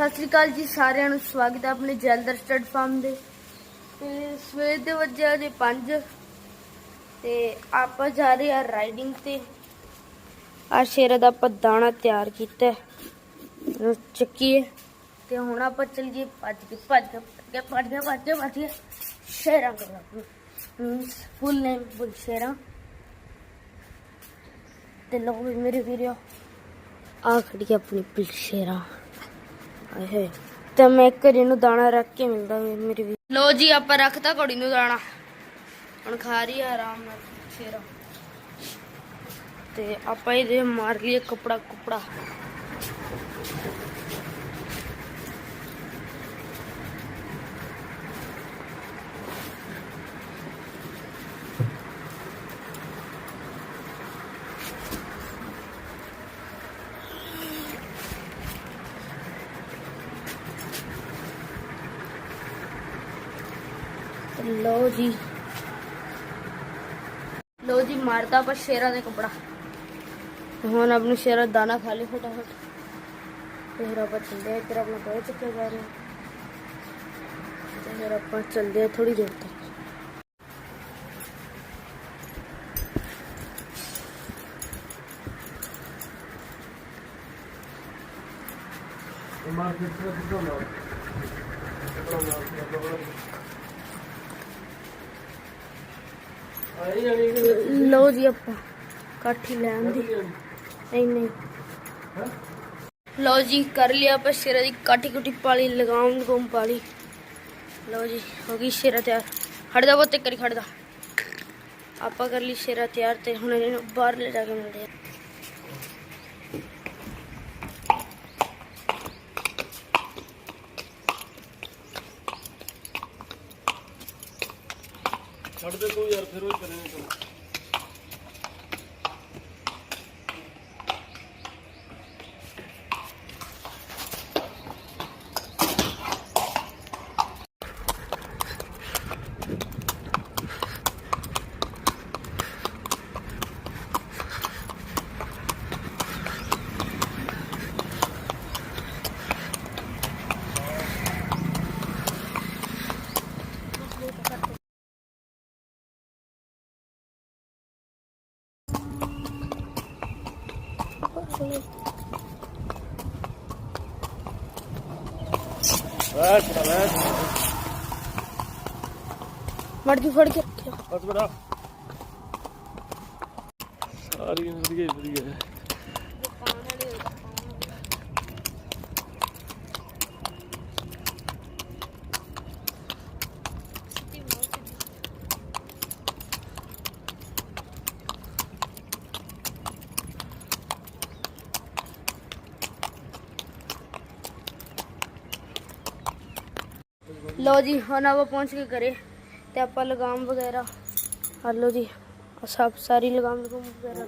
ਸਤਿ ਸ੍ਰੀ ਅਕਾਲ ਜੀ, ਸਾਰਿਆਂ ਨੂੰ ਸਵਾਗਤ ਹੈ ਆਪਣੇ ਜੈਲਦਰ ਸਟੱਡ ਫਾਰਮ ਦੇ। ਤੇ ਸਵੇਰ ਦੇ ਵਜੇ ਅਜੇ 5 ਤੇ ਆਪਾਂ ਜਾ ਰਹੇ ਆ ਰਾਈਡਿੰਗ ਤੇ। ਆ ਸ਼ੇਰ ਦਾ ਆਪਾਂ ਦਾਣਾ ਤਿਆਰ ਕੀਤਾ ਹੈ। ਚੱਕੀਏ। ਤੇ ਹੁਣ ਆਪਾਂ ਚੱਲੀਏ ਭੱਜ ਕੇ ਭੱਜ ਕੇ, ਭੱਜ ਭੱਜ ਕੇ ਭੱਜ ਕੇ ਭੱਜ ਕੇ ਸ਼ੇਰਾਂ ਕਰਨਾ ਮੀਨਸ ਫੁੱਲ ਨੇਮ ਬੁਲ ਸ਼ੇਰਾਂ। ਤੇ ਲੋਕ ਵੀ ਮੇਰੇ ਵੀਰੋ ਆ ਖੜੀ ਆਪਣੀ ਬੁਲਸ਼ੇਰਾ ਆਏ ਤੇ ਮੈਂ ਘਰੇ ਨੂੰ ਦਾਣਾ ਰੱਖ ਕੇ ਮਿਲਦਾ ਵੇ ਮੇਰੇ ਵੀ। ਲੋ ਜੀ, ਆਪਾਂ ਰੱਖਤਾ ਘੋੜੀ ਨੂੰ ਦਾਣਾ। ਹੁਣ ਖਾ ਰਹੀ ਆ ਆਰਾਮ ਨਾਲ, ਫੇਰ। ਤੇ ਆਪਾਂ ਇਹਦੇ ਮਾਰ ਲਈਏ ਕਪੜਾ ਕੁਪੜਾ ਲੋ ਜੀ। ਲੋ ਜੀ ਮਾਰਦਾ ਆਪਾਂ ਸ਼ੇਰਾਂ ਦੇ ਕਪੜਾ। ਹੁਣ ਆਪ ਨੂੰ ਸ਼ੇਰਾਂ ਦਾਣਾ ਖਾ ਲਈ ਫਟਾਫਟ। ਫਿਰ ਆਪਾਂ ਚੱਲਦੇ ਆ ਆਪਣਾ ਬਹੁਤ ਚੱਕੇ ਜਾ ਰਹੇ ਤੇ ਫਿਰ ਆਪਾਂ ਚੱਲਦੇ ਥੋੜੀ ਦੇਰ ਤੱਕ। ਲਓ ਜੀ ਆਪਾਂ ਕਾਠੀ ਲੈ ਆਂਦੀ ਨਹੀਂ ਨਹੀਂ। ਲੋ ਜੀ, ਕਰ ਲਿਆ ਆਪਾਂ ਸੇਰਾ ਦੀ ਕਾਠੀ ਕੁੱਟੀ ਪਾਲੀ ਲਗਾਮ ਲਗਾਮ ਪਾਲੀ। ਲਓ ਜੀ, ਹੋ ਗਈ ਸ਼ੇਰਾ ਤਿਆਰ। ਖੜਦਾ ਬਹੁਤ ਕਰੀ ਖੜਦਾ ਆਪਾਂ ਕਰ ਲਈ ਸ਼ੇਰਾ ਤਿਆਰ ਤੇ ਹੁਣ ਇਹਨੂੰ ਬਾਹਰ ਲੈ ਜਾ ਕੇ ਮਿਲਦੇ ਆ। ਛੱਡ ਦੇ ਤੂੰ ਯਾਰ ਫਿਰ ਉਹ ਕਰੇਗਾ बस मटकी फोड़ के बस बेटा सारी गई ਲੋ ਜੀ, ਹੁਣ ਆਪਾਂ ਪਹੁੰਚ ਕੇ ਘਰੇ ਤੇ ਆਪਾਂ ਲਗਾਮ ਵਗੈਰਾ ਆ ਲੋ ਜੀ ਸਭ ਸਾਰੀ ਲਗਾਮ ਲਗਾਮ ਵਗੈਰਾ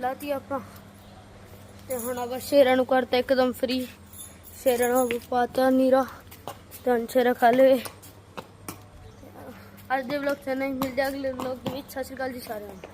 ਲਾਤੀ ਆਪਾਂ। ਤੇ ਹੁਣ ਆਪਾਂ ਸ਼ੇਰਾਂ ਨੂੰ ਕਰਤਾ ਇੱਕਦਮ ਫ੍ਰੀ ਸ਼ੇਰਾਂ ਨੂੰ ਆਪਾਂ ਪਾਤਾ ਨੀਰਾ ਤਾਂ ਹੁਣ ਸ਼ੇਰਾ ਖਾ ਲਏ। ਅੱਜ ਦੇ ਵਲੌਗ ਚ ਨਹੀਂ ਮਿਲ ਅਗਲੇ ਵਲੌਗ ਦੇ ਵਿੱਚ। ਸਤਿ ਸ਼੍ਰੀ ਅਕਾਲ ਜੀ ਸਾਰਿਆਂ ਨੂੰ।